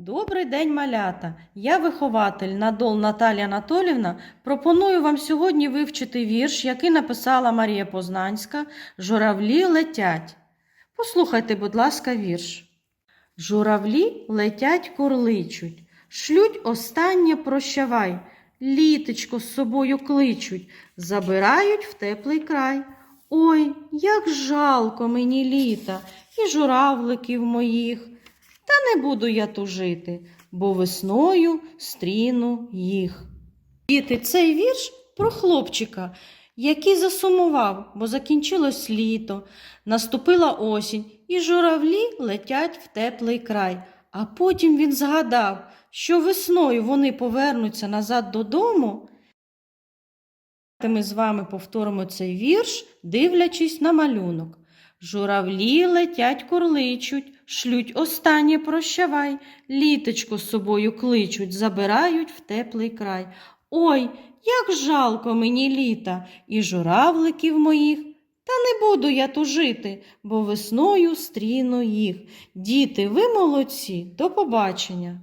Добрий день, малята! Я вихователь Надол Наталія Анатолівна. Пропоную вам сьогодні вивчити вірш, який написала Марія Познанська Журавлі летять. Послухайте, будь ласка, вірш. Журавлі летять курличуть, шлють останнє прощавай, літечко з собою кличуть, забирають в теплий край. Ой, як жалко мені літа і журавликів моїх. Та не буду я тужити, бо весною стріну їх. Діти, цей вірш про хлопчика, який засумував, бо закінчилось літо, наступила осінь, і журавлі летять в теплий край. А потім він згадав, що весною вони повернуться назад додому. Ми з вами повторимо цей вірш, дивлячись на малюнок. Журавлі летять курличуть, шлють останнє прощавай, літочко з собою кличуть, забирають в теплий край. Ой, як жалко мені літа і журавликів моїх. Та не буду я тужити, бо весною стріну їх. Діти, ви молодці, до побачення.